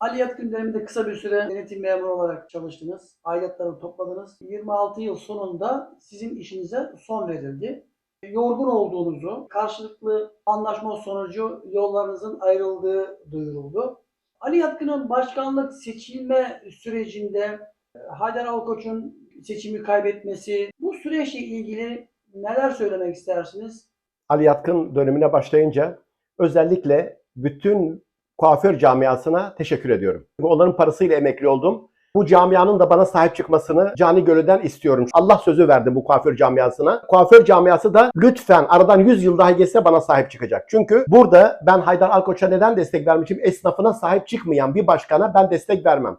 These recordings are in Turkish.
Ali Yatkın döneminde kısa bir süre denetim memuru olarak çalıştınız. Aidatları topladınız. 26 yıl sonunda sizin işinize son verildi. Yorgun olduğunuzu, karşılıklı anlaşma sonucu yollarınızın ayrıldığı duyuruldu. Ali Yatkın'ın başkanlık seçilme sürecinde e, Haydar Alkoç'un seçimi kaybetmesi, bu süreçle ilgili neler söylemek istersiniz? Ali Yatkın dönemine başlayınca özellikle bütün kuaför camiasına teşekkür ediyorum. Onların parasıyla emekli oldum. Bu camianın da bana sahip çıkmasını cani gönülden istiyorum. Allah sözü verdi bu kuaför camiasına. Kuaför camiası da lütfen aradan 100 yıl daha geçse bana sahip çıkacak. Çünkü burada ben Haydar Alkoç'a neden destek vermişim? Esnafına sahip çıkmayan bir başkana ben destek vermem.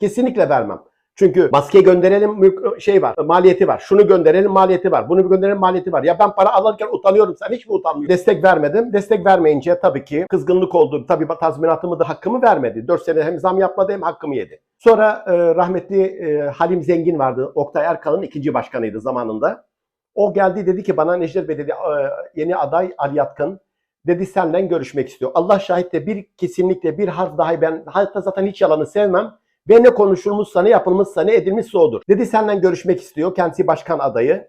Kesinlikle vermem. Çünkü maske gönderelim şey var, maliyeti var. Şunu gönderelim maliyeti var. Bunu gönderelim maliyeti var. Ya ben para alırken utanıyorum. Sen hiç mi utanmıyorsun? Destek vermedim. Destek vermeyince tabii ki kızgınlık oldu. Tabii tazminatımı da hakkımı vermedi. 4 sene hem zam yapmadı hem hakkımı yedi. Sonra e, rahmetli e, Halim Zengin vardı. Oktay Erkal'ın ikinci başkanıydı zamanında. O geldi dedi ki bana Necdet Bey dedi e, yeni aday Ali Yatkın dedi seninle görüşmek istiyor. Allah şahit de bir kesinlikle bir harf dahi ben hayatta zaten hiç yalanı sevmem. Ve ne konuşulmuşsa ne yapılmışsa ne edilmişse odur. Dedi seninle görüşmek istiyor. Kendisi başkan adayı.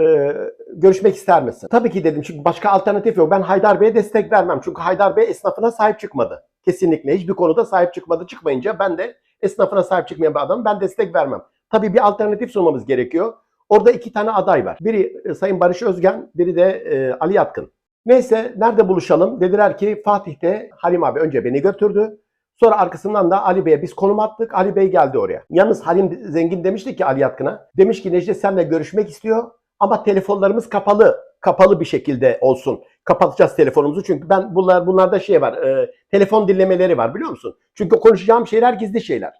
Ee, görüşmek ister misin? Tabii ki dedim çünkü başka alternatif yok. Ben Haydar Bey'e destek vermem. Çünkü Haydar Bey esnafına sahip çıkmadı. Kesinlikle hiçbir konuda sahip çıkmadı. Çıkmayınca ben de esnafına sahip çıkmayan bir adamım. Ben destek vermem. Tabii bir alternatif sunmamız gerekiyor. Orada iki tane aday var. Biri e, Sayın Barış Özgen, biri de e, Ali Yatkın. Neyse nerede buluşalım? Dediler ki Fatih'te Halim abi önce beni götürdü. Sonra arkasından da Ali Bey'e biz konum attık. Ali Bey geldi oraya. Yalnız Halim Zengin demişti ki Ali Yatkın'a. Demiş ki Necdet seninle görüşmek istiyor ama telefonlarımız kapalı. Kapalı bir şekilde olsun. Kapatacağız telefonumuzu çünkü ben bunlar bunlarda şey var. e, telefon dinlemeleri var biliyor musun? Çünkü konuşacağım şeyler gizli şeyler.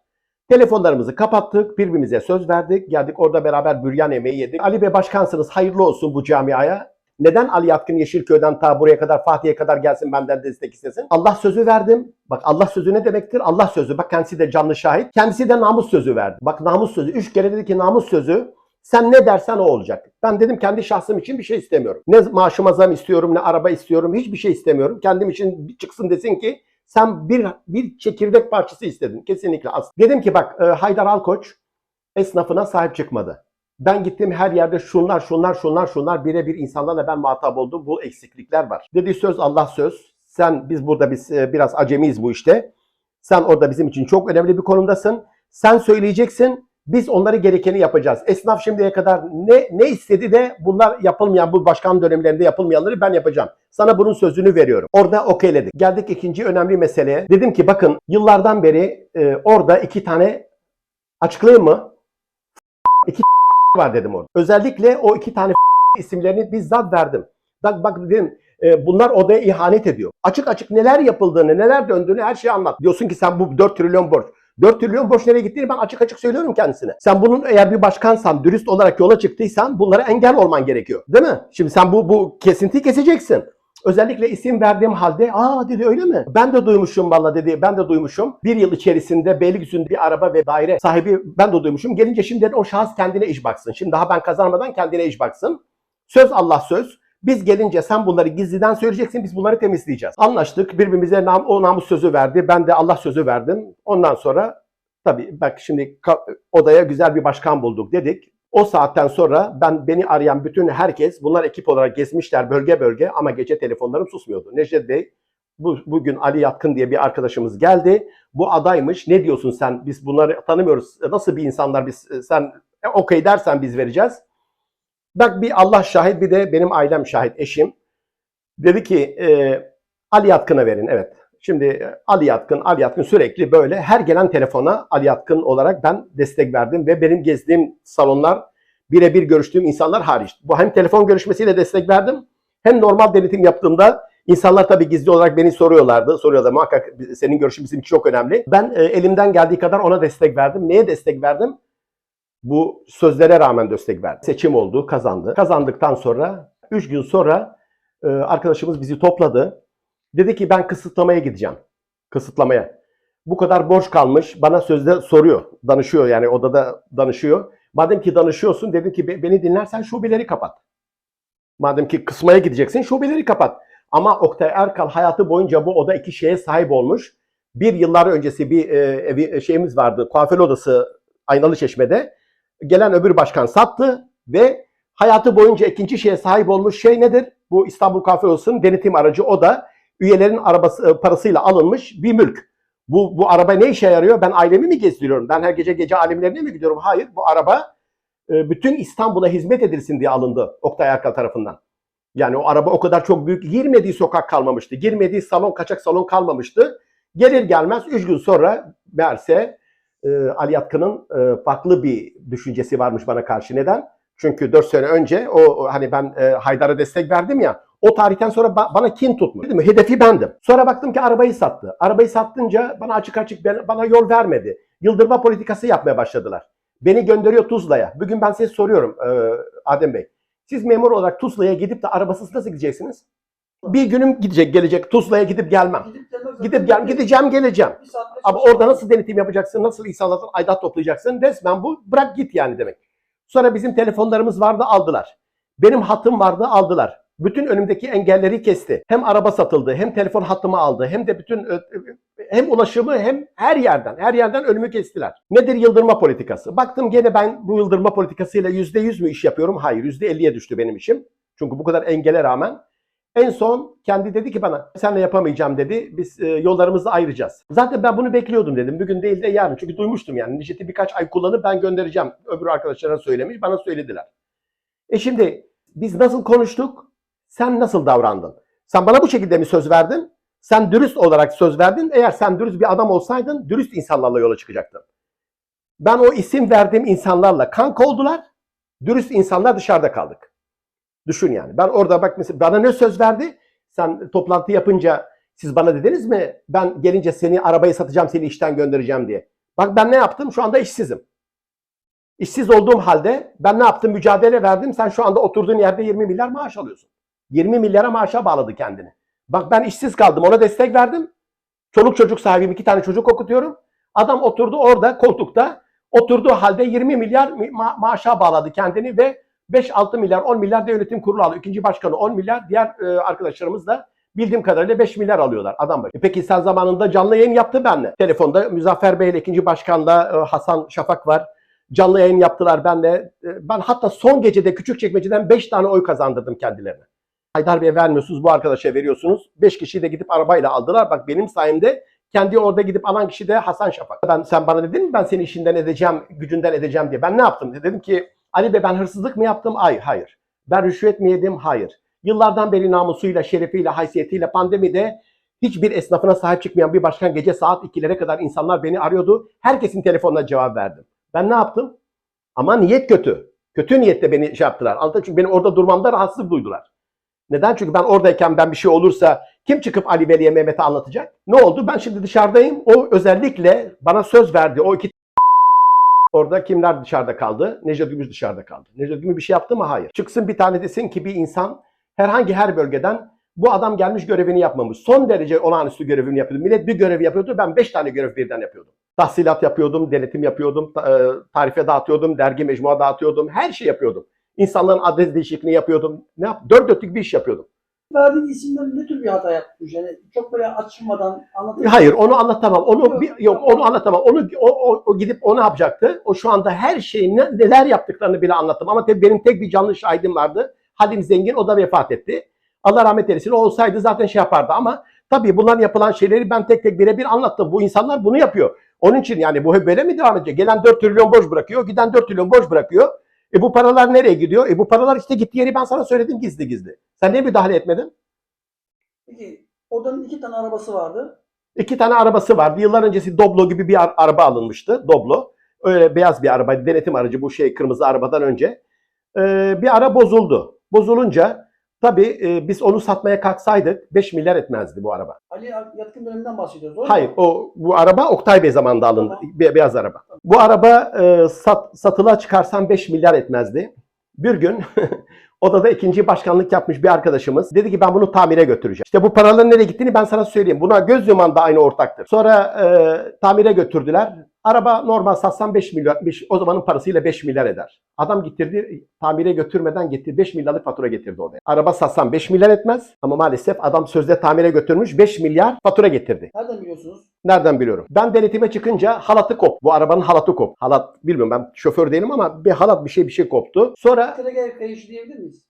Telefonlarımızı kapattık, birbirimize söz verdik. Geldik orada beraber büryan yemeği yedik. Ali Bey başkansınız, hayırlı olsun bu camiaya. Neden Ali Yatkın Yeşilköy'den ta buraya kadar Fatih'e kadar gelsin benden destek istesin? Allah sözü verdim. Bak Allah sözü ne demektir? Allah sözü. Bak kendisi de canlı şahit. Kendisi de namus sözü verdi. Bak namus sözü. Üç kere dedi ki namus sözü. Sen ne dersen o olacak. Ben dedim kendi şahsım için bir şey istemiyorum. Ne maaşıma zam istiyorum, ne araba istiyorum. Hiçbir şey istemiyorum. Kendim için çıksın desin ki sen bir bir çekirdek parçası istedin. Kesinlikle az. Dedim ki bak e, Haydar Alkoç esnafına sahip çıkmadı. Ben gittim her yerde şunlar şunlar şunlar şunlar birebir insanlarla ben muhatap oldum. Bu eksiklikler var. Dedi söz Allah söz. Sen biz burada biz e, biraz acemiyiz bu işte. Sen orada bizim için çok önemli bir konumdasın. Sen söyleyeceksin. Biz onları gerekeni yapacağız. Esnaf şimdiye kadar ne ne istedi de bunlar yapılmayan bu başkan dönemlerinde yapılmayanları ben yapacağım. Sana bunun sözünü veriyorum. Orada okeyledik. Geldik ikinci önemli meseleye. Dedim ki bakın yıllardan beri e, orada iki tane açıklayayım mı? Var dedim orada. Özellikle o iki tane isimlerini bizzat verdim. Bak bak dedim e, bunlar odaya ihanet ediyor. Açık açık neler yapıldığını, neler döndüğünü her şeyi anlat. Diyorsun ki sen bu 4 trilyon borç. 4 trilyon borç nereye gittiğini ben açık açık söylüyorum kendisine. Sen bunun eğer bir başkansan, dürüst olarak yola çıktıysan bunlara engel olman gerekiyor. Değil mi? Şimdi sen bu bu kesintiyi keseceksin. Özellikle isim verdiğim halde aa dedi öyle mi? Ben de duymuşum valla dedi. Ben de duymuşum. Bir yıl içerisinde Beylikdüzü'nde bir araba ve daire sahibi ben de duymuşum. Gelince şimdi dedi, o şahıs kendine iş baksın. Şimdi daha ben kazanmadan kendine iş baksın. Söz Allah söz. Biz gelince sen bunları gizliden söyleyeceksin. Biz bunları temizleyeceğiz. Anlaştık. Birbirimize nam, o namus sözü verdi. Ben de Allah sözü verdim. Ondan sonra tabii bak şimdi odaya güzel bir başkan bulduk dedik. O saatten sonra ben beni arayan bütün herkes bunlar ekip olarak gezmişler bölge bölge ama gece telefonlarım susmuyordu. Necdet Bey bu, bugün Ali Yatkın diye bir arkadaşımız geldi. Bu adaymış. Ne diyorsun sen? Biz bunları tanımıyoruz. Nasıl bir insanlar biz sen e, okey dersen biz vereceğiz. Bak bir Allah şahit bir de benim ailem şahit eşim. Dedi ki e, Ali Yatkın'a verin evet. Şimdi e, Ali Yatkın, Ali Yatkın sürekli böyle her gelen telefona Ali Yatkın olarak ben destek verdim ve benim gezdiğim salonlar birebir görüştüğüm insanlar hariç. Bu hem telefon görüşmesiyle destek verdim hem normal denetim yaptığımda insanlar tabii gizli olarak beni soruyorlardı. Soruyorlar muhakkak senin görüşün bizim için çok önemli. Ben e, elimden geldiği kadar ona destek verdim. Neye destek verdim? Bu sözlere rağmen destek verdim. Seçim oldu, kazandı. Kazandıktan sonra 3 gün sonra e, arkadaşımız bizi topladı. Dedi ki ben kısıtlamaya gideceğim. Kısıtlamaya. Bu kadar borç kalmış. Bana sözde soruyor. Danışıyor yani odada danışıyor. Madem ki danışıyorsun dedim ki "Be- beni dinlersen şubeleri kapat. Madem ki kısmaya gideceksin şubeleri kapat. Ama Oktay Erkal hayatı boyunca bu oda iki şeye sahip olmuş. Bir yıllar öncesi bir e, evi, şeyimiz vardı. Kuaför odası Aynalı Çeşme'de. Gelen öbür başkan sattı ve hayatı boyunca ikinci şeye sahip olmuş şey nedir? Bu İstanbul Kuaför Odası'nın denetim aracı o da üyelerin arabası e, parasıyla alınmış bir mülk. Bu, bu araba ne işe yarıyor? Ben ailemi mi gezdiriyorum? Ben her gece gece alemlerine mi gidiyorum? Hayır. Bu araba e, bütün İstanbul'a hizmet edilsin diye alındı Oktay Erkal tarafından. Yani o araba o kadar çok büyük. Girmediği sokak kalmamıştı. Girmediği salon, kaçak salon kalmamıştı. Gelir gelmez 3 gün sonra meğerse e, Ali Yatkın'ın e, farklı bir düşüncesi varmış bana karşı. Neden? Çünkü 4 sene önce o hani ben e, Haydar'a destek verdim ya. O tarihten sonra ba- bana kin tutmuş. Değil mi? Hedefi bendim. Sonra baktım ki arabayı sattı. Arabayı sattınca bana açık açık ben- bana yol vermedi. Yıldırma politikası yapmaya başladılar. Beni gönderiyor Tuzla'ya. Bugün ben size soruyorum e, Adem Bey. Siz memur olarak Tuzla'ya gidip de arabasız nasıl gideceksiniz? Bir günüm gidecek gelecek Tuzla'ya gidip gelmem. Gidip gel gideceğim geleceğim. Ama orada nasıl denetim yapacaksın, nasıl insanlardan aidat toplayacaksın? Resmen bu bırak git yani demek. Sonra bizim telefonlarımız vardı aldılar. Benim hattım vardı aldılar. Bütün önümdeki engelleri kesti. Hem araba satıldı, hem telefon hattımı aldı, hem de bütün hem ulaşımı hem her yerden, her yerden önümü kestiler. Nedir yıldırma politikası? Baktım gene ben bu yıldırma politikasıyla yüzde yüz mü iş yapıyorum? Hayır, yüzde elliye düştü benim işim. Çünkü bu kadar engele rağmen en son kendi dedi ki bana senle yapamayacağım dedi. Biz e, yollarımızı ayıracağız. Zaten ben bunu bekliyordum dedim. Bugün değil de yarın. Çünkü duymuştum yani. Necet'i birkaç ay kullanıp ben göndereceğim. Öbür arkadaşlara söylemiş. Bana söylediler. E şimdi biz nasıl konuştuk? Sen nasıl davrandın? Sen bana bu şekilde mi söz verdin? Sen dürüst olarak söz verdin. Eğer sen dürüst bir adam olsaydın dürüst insanlarla yola çıkacaktın. Ben o isim verdiğim insanlarla kanka oldular. Dürüst insanlar dışarıda kaldık. Düşün yani. Ben orada bak mesela bana ne söz verdi? Sen toplantı yapınca siz bana dediniz mi? Ben gelince seni arabayı satacağım, seni işten göndereceğim diye. Bak ben ne yaptım? Şu anda işsizim. İşsiz olduğum halde ben ne yaptım? Mücadele verdim. Sen şu anda oturduğun yerde 20 milyar maaş alıyorsun. 20 milyara maaşa bağladı kendini. Bak ben işsiz kaldım. Ona destek verdim. Çoluk çocuk sahibim. iki tane çocuk okutuyorum. Adam oturdu orada koltukta. Oturduğu halde 20 milyar ma- maaşa bağladı kendini ve 5-6 milyar 10 milyar da yönetim kurulu alıyor. İkinci başkanı 10 milyar. Diğer e, arkadaşlarımız da bildiğim kadarıyla 5 milyar alıyorlar adam başı. E Peki sen zamanında canlı yayın yaptı benle. Telefonda Müzaffer Bey ile ikinci başkanla e, Hasan Şafak var. Canlı yayın yaptılar benle. E, Ben hatta son gecede Küçükçekmece'den 5 tane oy kazandırdım kendilerine. Haydar Bey'e vermiyorsunuz bu arkadaşa veriyorsunuz. 5 kişiyi de gidip arabayla aldılar. Bak benim sayemde kendi orada gidip alan kişi de Hasan Şafak. Ben sen bana dedin mi ben seni işinden edeceğim, gücünden edeceğim diye. Ben ne yaptım? Dedim ki Ali Bey ben hırsızlık mı yaptım? Hayır, hayır. Ben rüşvet mi yedim? Hayır. Yıllardan beri namusuyla, şerefiyle, haysiyetiyle pandemide hiçbir esnafına sahip çıkmayan bir başkan gece saat 2'lere kadar insanlar beni arıyordu. Herkesin telefonuna cevap verdim. Ben ne yaptım? Ama niyet kötü. Kötü niyetle beni şey yaptılar. Anladın? Çünkü benim orada durmamda rahatsızlık duydular. Neden? Çünkü ben oradayken ben bir şey olursa kim çıkıp Ali Veli'ye Mehmet'e anlatacak? Ne oldu? Ben şimdi dışarıdayım. O özellikle bana söz verdi. O iki Orada kimler dışarıda kaldı? Necdet Gümüş dışarıda kaldı. Necdet Gümüş bir şey yaptı mı? Hayır. Çıksın bir tane desin ki bir insan herhangi her bölgeden bu adam gelmiş görevini yapmamış. Son derece olağanüstü görevini yapıyordu. Millet bir görev yapıyordu. Ben beş tane görev birden yapıyordum. Tahsilat yapıyordum, denetim yapıyordum, e, tarife dağıtıyordum, dergi mecmua dağıtıyordum. Her şey yapıyordum. İnsanların adres değişikliğini yapıyordum. Ne yap? Dört dörtlük bir iş yapıyordum. Verdiğin isimler ne tür bir hata yapmış? Yani çok böyle açılmadan anlatayım. Hayır onu anlatamam. Onu Yok, bir, yok onu anlatamam. Onu o, o, o gidip o ne yapacaktı? O şu anda her şeyi ne, neler yaptıklarını bile anlattım. Ama tabii benim tek bir canlı şahidim vardı. Halim Zengin o da vefat etti. Allah rahmet eylesin. O olsaydı zaten şey yapardı ama tabii bunlar yapılan şeyleri ben tek tek birebir anlattım. Bu insanlar bunu yapıyor. Onun için yani bu böyle mi devam edecek? Gelen 4 trilyon borç bırakıyor, giden 4 trilyon borç bırakıyor. E bu paralar nereye gidiyor? E bu paralar işte gittiği yeri ben sana söyledim gizli gizli. Sen niye müdahale etmedin? Peki odanın iki tane arabası vardı. İki tane arabası vardı. Yıllar öncesi Doblo gibi bir ar- araba alınmıştı. Doblo. Öyle beyaz bir araba. Denetim aracı bu şey kırmızı arabadan önce. Ee, bir ara bozuldu. Bozulunca tabii e, biz onu satmaya kalksaydık 5 milyar etmezdi bu araba. Ali Yatkın döneminden bahsediyoruz. doğru mu? Hayır o bu araba Oktay Bey zamanında alındı. Tamam. Be- beyaz araba. Bu araba e, sat, satılığa çıkarsan 5 milyar etmezdi. Bir gün odada ikinci başkanlık yapmış bir arkadaşımız dedi ki ben bunu tamire götüreceğim. İşte bu paraların nereye gittiğini ben sana söyleyeyim. Buna göz yuman da aynı ortaktır. Sonra e, tamire götürdüler. Araba normal satsan 5 milyar, beş- o zamanın parasıyla 5 milyar eder. Adam getirdi, tamire götürmeden gitti 5 milyarlık fatura getirdi odaya. Araba satsan 5 milyar etmez ama maalesef adam sözde tamire götürmüş 5 milyar fatura getirdi. Nereden biliyorsunuz? Nereden biliyorum? Ben denetime çıkınca halatı kop. Bu arabanın halatı kop. Halat bilmiyorum ben şoför değilim ama bir halat bir şey bir şey koptu. Sonra Trager kayışı diyebilir miyiz?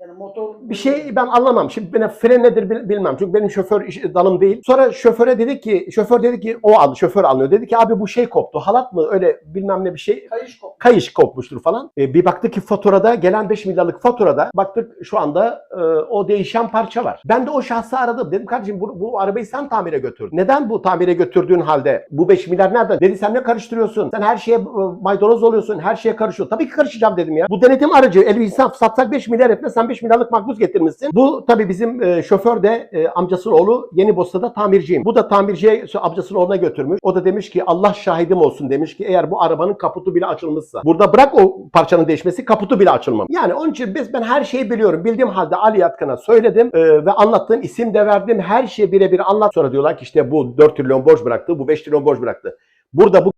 Yani motor... Bir şey ben anlamam. Şimdi ben fren nedir bilmem. Çünkü benim şoför dalım değil. Sonra şoföre dedi ki, şoför dedi ki o aldı, şoför anlıyor. Dedi ki abi bu şey koptu. Halat mı öyle bilmem ne bir şey. Kayış koptu. Kayış kopmuştur falan. E, bir baktık ki faturada gelen 5 milyarlık faturada baktık şu anda e, o değişen parça var. Ben de o şahsı aradım. Dedim kardeşim bu, bu arabayı sen tamire götürdün. Neden bu tamire götürdüğün halde bu 5 milyar nerede? Dedi sen ne karıştırıyorsun? Sen her şeye e, maydanoz oluyorsun. Her şeye karışıyorsun. Tabii ki karışacağım dedim ya. Bu denetim aracı el insaf satsak 5 milyar etmesen 95 bin liralık makbuz getirmişsin. Bu tabi bizim e, şoför de e, amcasının oğlu Yeni Bosna'da tamirciyim. Bu da tamirciye amcasının oğluna götürmüş. O da demiş ki Allah şahidim olsun demiş ki eğer bu arabanın kaputu bile açılmışsa. Burada bırak o parçanın değişmesi kaputu bile açılmamış. Yani onun için biz ben her şeyi biliyorum. Bildiğim halde Ali Yatkan'a söyledim e, ve anlattığım isim de verdim. Her şeyi birebir anlat. Sonra diyorlar ki işte bu 4 trilyon borç bıraktı, bu 5 trilyon borç bıraktı. Burada bu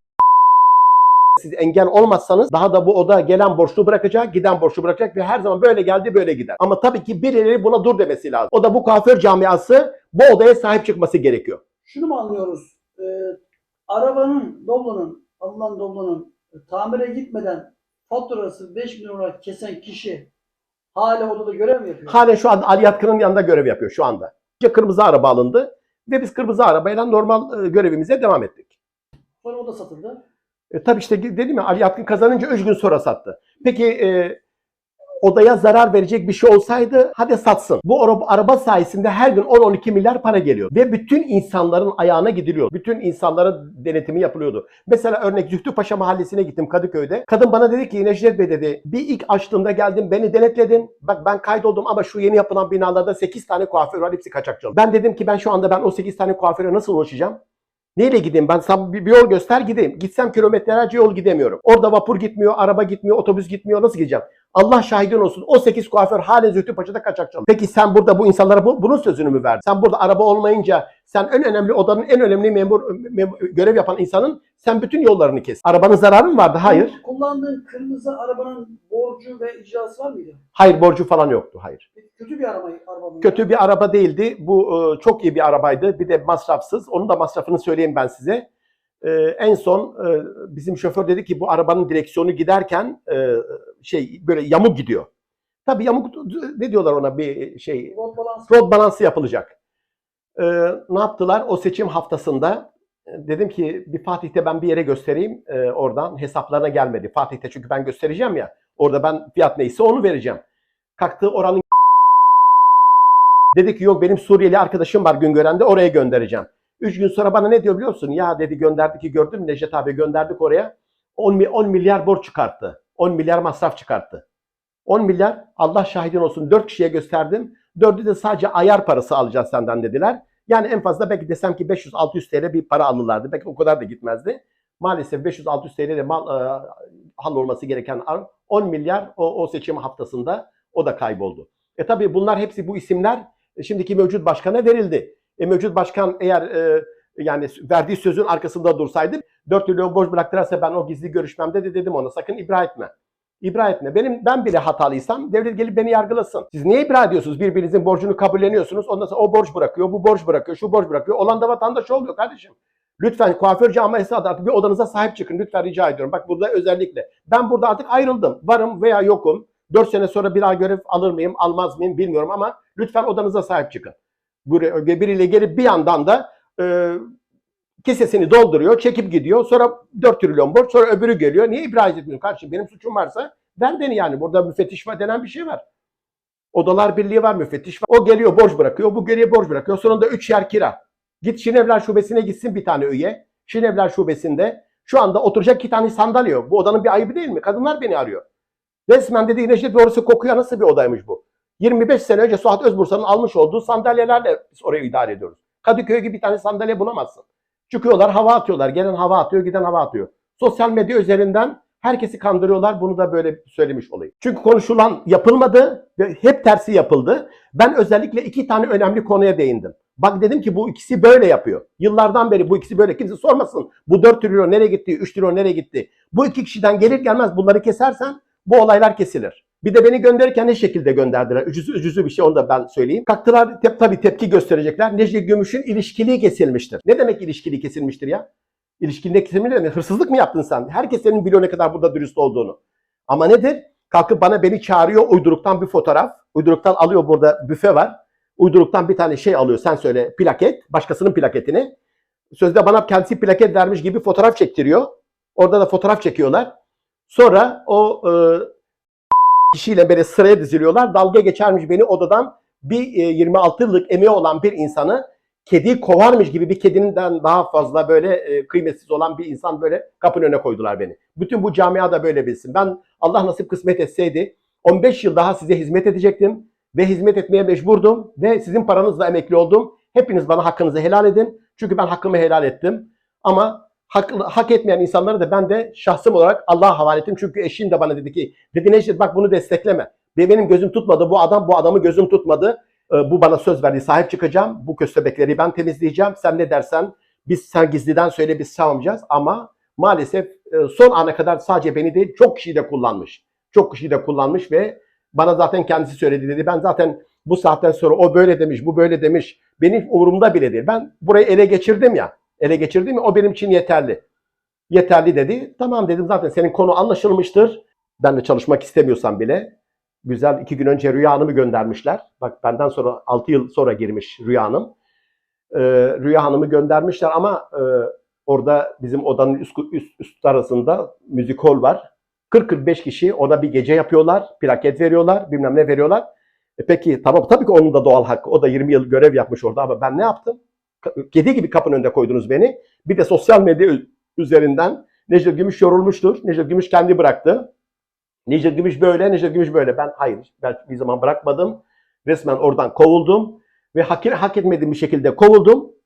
siz engel olmazsanız daha da bu oda gelen borçlu bırakacak, giden borçlu bırakacak ve her zaman böyle geldi böyle gider. Ama tabii ki birileri buna dur demesi lazım. O da bu kuaför camiası bu odaya sahip çıkması gerekiyor. Şunu mu anlıyoruz? Ee, arabanın, Doblo'nun, alınan Doblo'nun e, tamire gitmeden faturası 5 milyon olarak kesen kişi hala odada görev mi yapıyor? Halen şu anda Ali Yatkın'ın yanında görev yapıyor şu anda. Önce kırmızı araba alındı ve biz kırmızı arabayla normal e, görevimize devam ettik. Sonra o da satıldı. E, tabii işte dedim ya Ali Yatkın kazanınca 3 gün sonra sattı. Peki e, odaya zarar verecek bir şey olsaydı hadi satsın. Bu ara- araba sayesinde her gün 10-12 milyar para geliyor. Ve bütün insanların ayağına gidiliyor. Bütün insanların denetimi yapılıyordu. Mesela örnek Zühtü Paşa mahallesine gittim Kadıköy'de. Kadın bana dedi ki Necdet Bey dedi bir ilk açtığımda geldim beni denetledin. Bak ben kaydoldum ama şu yeni yapılan binalarda 8 tane kuaför var hepsi kaçakçı. Ben dedim ki ben şu anda ben o 8 tane kuaföre nasıl ulaşacağım? Neyle gideyim? Ben sana bir yol göster gideyim. Gitsem kilometrelerce yol gidemiyorum. Orada vapur gitmiyor, araba gitmiyor, otobüs gitmiyor. Nasıl gideceğim? Allah şahidin olsun. O 8 kuaför halen Zühtü Paşa'da kaçakçı. Peki sen burada bu insanlara bu, bunun sözünü mü verdin? Sen burada araba olmayınca sen en önemli odanın en önemli memur, memur- görev yapan insanın sen bütün yollarını kes. Arabanın zararı mı vardı? Hayır. Kullandığın kırmızı arabanın borcu ve icrası var mıydı? Hayır borcu falan yoktu. Hayır. Kötü bir araba, araba mıydı? Kötü bir araba değildi. Bu e, çok iyi bir arabaydı. Bir de masrafsız. Onun da masrafını söyleyeyim ben size. E, en son e, bizim şoför dedi ki bu arabanın direksiyonu giderken e, şey böyle yamuk gidiyor. Tabii yamuk ne diyorlar ona bir şey balans. rod balansı yapılacak. E, ne yaptılar? O seçim haftasında e, dedim ki bir Fatih'te ben bir yere göstereyim e, oradan. Hesaplarına gelmedi. Fatih'te çünkü ben göstereceğim ya. Orada ben fiyat neyse onu vereceğim. Kalktı oranın Dedi ki yok benim Suriyeli arkadaşım var Güngören'de oraya göndereceğim. Üç gün sonra bana ne diyor biliyor musun? Ya dedi gönderdi ki gördün Necdet abi gönderdik oraya. 10, mi- 10 milyar borç çıkarttı. 10 milyar masraf çıkarttı. 10 milyar Allah şahidin olsun 4 kişiye gösterdim. Dördü de sadece ayar parası alacağız senden dediler. Yani en fazla belki desem ki 500-600 TL bir para alırlardı. Belki o kadar da gitmezdi. Maalesef 500-600 TL ile mal e, hallolması gereken 10 milyar o, o seçim haftasında o da kayboldu. E tabii bunlar hepsi bu isimler e, şimdiki mevcut başkana verildi. E, mevcut başkan eğer e, yani verdiği sözün arkasında dursaydı 4 milyon borç bıraktırırsa ben o gizli görüşmemde de dedim ona sakın ibra etme. İbra etme. Benim ben bile hatalıysam devlet gelip beni yargılasın. Siz niye ibra ediyorsunuz? Birbirinizin borcunu kabulleniyorsunuz. Ondan sonra o borç bırakıyor, bu borç bırakıyor, şu borç bırakıyor. Olan da vatandaş oluyor kardeşim. Lütfen kuaför camiası adı artık bir odanıza sahip çıkın. Lütfen rica ediyorum. Bak burada özellikle. Ben burada artık ayrıldım. Varım veya yokum. 4 sene sonra bir daha görev alır mıyım, almaz mıyım bilmiyorum ama lütfen odanıza sahip çıkın. Buraya biriyle gelip bir yandan da e, kesesini dolduruyor, çekip gidiyor. Sonra 4 trilyon borç, sonra öbürü geliyor. Niye ibraz etmiyorsun kardeşim? Benim suçum varsa ver beni yani. Burada müfettiş var denen bir şey var. Odalar Birliği var, müfettiş var. O geliyor borç bırakıyor, bu geriye borç bırakıyor. Sonunda 3 yer kira. Git Şinevler Şubesi'ne gitsin bir tane üye. Şinevler Şubesi'nde şu anda oturacak iki tane sandalye yok. Bu odanın bir ayıbı değil mi? Kadınlar beni arıyor. Resmen dedi Necdet orası kokuyor nasıl bir odaymış bu? 25 sene önce Suat Özbursa'nın almış olduğu sandalyelerle orayı idare ediyoruz. Kadıköy gibi bir tane sandalye bulamazsın. Çıkıyorlar hava atıyorlar. Gelen hava atıyor, giden hava atıyor. Sosyal medya üzerinden herkesi kandırıyorlar. Bunu da böyle söylemiş olayım. Çünkü konuşulan yapılmadı ve hep tersi yapıldı. Ben özellikle iki tane önemli konuya değindim. Bak dedim ki bu ikisi böyle yapıyor. Yıllardan beri bu ikisi böyle. Kimse sormasın. Bu 4 trilyon nereye gitti? 3 trilyon nereye gitti? Bu iki kişiden gelir gelmez bunları kesersen bu olaylar kesilir. Bir de beni gönderirken ne şekilde gönderdiler? Ucuzü, ucuzü bir şey onu da ben söyleyeyim. Kalktılar tep, tabii tepki gösterecekler. Necdet Gümüş'ün ilişkiliği kesilmiştir. Ne demek ilişkiliği kesilmiştir ya? İlişkiliği kesilmiştir. Hırsızlık mı yaptın sen? Herkes senin biliyor ne kadar burada dürüst olduğunu. Ama nedir? Kalkıp bana beni çağırıyor uyduruktan bir fotoğraf. Uyduruktan alıyor burada büfe var. Uyduruktan bir tane şey alıyor sen söyle plaket. Başkasının plaketini. Sözde bana kendisi plaket vermiş gibi fotoğraf çektiriyor. Orada da fotoğraf çekiyorlar. Sonra o e, kişiyle böyle sıraya diziliyorlar. Dalga geçermiş beni odadan bir e, 26 yıllık emeği olan bir insanı kediyi kovarmış gibi bir kedinden daha fazla böyle e, kıymetsiz olan bir insan böyle kapının önüne koydular beni. Bütün bu camia da böyle bilsin. Ben Allah nasip kısmet etseydi 15 yıl daha size hizmet edecektim ve hizmet etmeye mecburdum ve sizin paranızla emekli oldum. Hepiniz bana hakkınızı helal edin. Çünkü ben hakkımı helal ettim. Ama hak, hak etmeyen insanları da ben de şahsım olarak Allah'a havale ettim. Çünkü eşim de bana dedi ki dedi Necdet bak bunu destekleme. Ve benim gözüm tutmadı. Bu adam bu adamı gözüm tutmadı. Ee, Bu bana söz verdi. Sahip çıkacağım. Bu köstebekleri ben temizleyeceğim. Sen ne dersen biz sen gizliden söyle biz savunacağız. Ama maalesef e, son ana kadar sadece beni değil çok kişiyi de kullanmış. Çok kişiyi de kullanmış ve bana zaten kendisi söyledi dedi. Ben zaten bu saatten sonra o böyle demiş, bu böyle demiş. Benim umurumda bile değil. Ben burayı ele geçirdim ya. Ele geçirdim ya o benim için yeterli. Yeterli dedi. Tamam dedim zaten senin konu anlaşılmıştır. Ben de çalışmak istemiyorsam bile. Güzel iki gün önce Rüya Hanım'ı göndermişler. Bak benden sonra 6 yıl sonra girmiş Rüya Hanım. Ee, Rüya Hanım'ı göndermişler ama e, orada bizim odanın üst, üst, üst arasında müzik hol var. 40-45 kişi ona bir gece yapıyorlar. Plaket veriyorlar. Bilmem ne veriyorlar. E peki tamam tabii ki onun da doğal hakkı. O da 20 yıl görev yapmış orada ama ben ne yaptım? Kedi gibi kapının önünde koydunuz beni. Bir de sosyal medya üzerinden Necdet Gümüş yorulmuştur. Necdet Gümüş kendi bıraktı. Necdet Gümüş böyle, Necdet Gümüş böyle. Ben hayır, ben bir zaman bırakmadım. Resmen oradan kovuldum ve hak, hak etmediğim bir şekilde kovuldum.